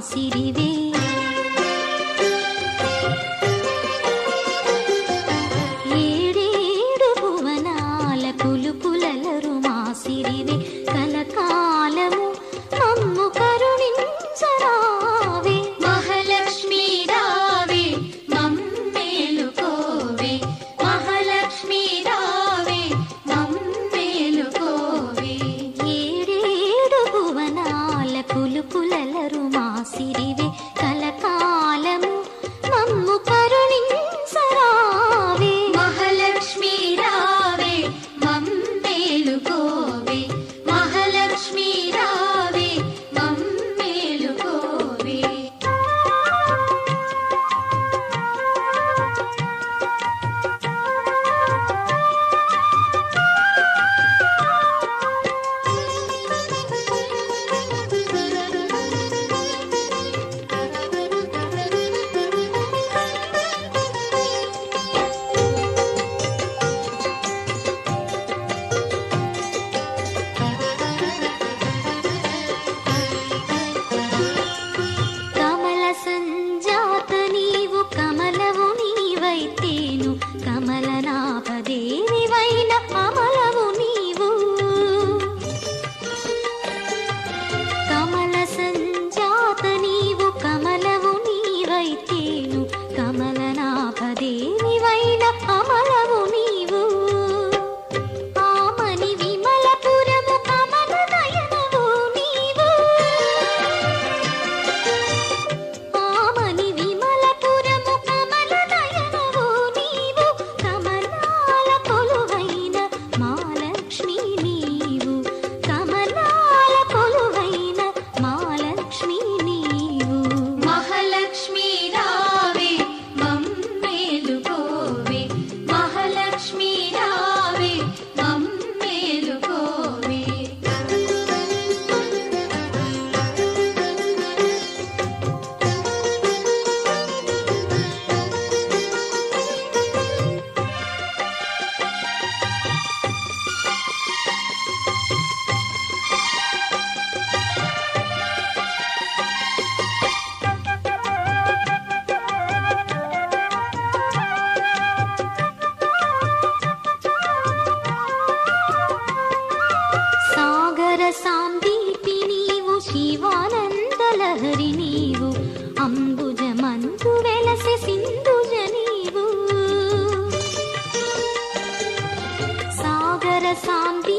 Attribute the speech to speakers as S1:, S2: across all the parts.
S1: సిరివే. ఏడేడు భువనాల పులుపులలరు మా సిరివే. ఆయన అమా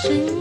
S1: 是